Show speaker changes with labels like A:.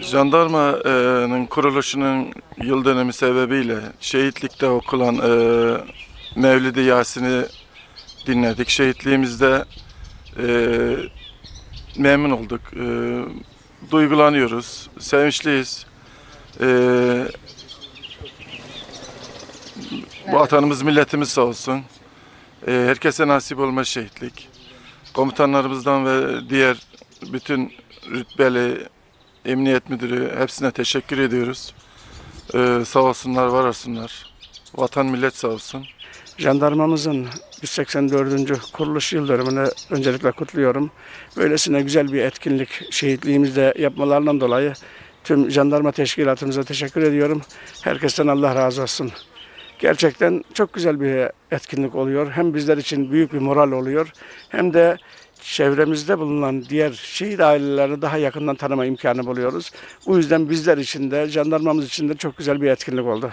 A: Jandarmanın kuruluşunun yıl dönümü sebebiyle şehitlikte okulan e, Mevlid-i Yasin'i dinledik. Şehitliğimizde e, memnun olduk. E, duygulanıyoruz, sevinçliyiz. E, vatanımız, milletimiz sağ olsun. E, herkese nasip olma şehitlik. Komutanlarımızdan ve diğer bütün rütbeli Emniyet Müdürü hepsine teşekkür ediyoruz. Ee, sağ olsunlar, var olsunlar. Vatan millet sağ olsun.
B: Jandarmamızın 184. kuruluş yıl dönümünü öncelikle kutluyorum. Böylesine güzel bir etkinlik şehitliğimizde yapmalarından dolayı tüm jandarma teşkilatımıza teşekkür ediyorum. Herkesten Allah razı olsun. Gerçekten çok güzel bir etkinlik oluyor. Hem bizler için büyük bir moral oluyor hem de çevremizde bulunan diğer şehit ailelerini daha yakından tanıma imkanı buluyoruz. Bu yüzden bizler için de jandarmamız için de çok güzel bir etkinlik oldu.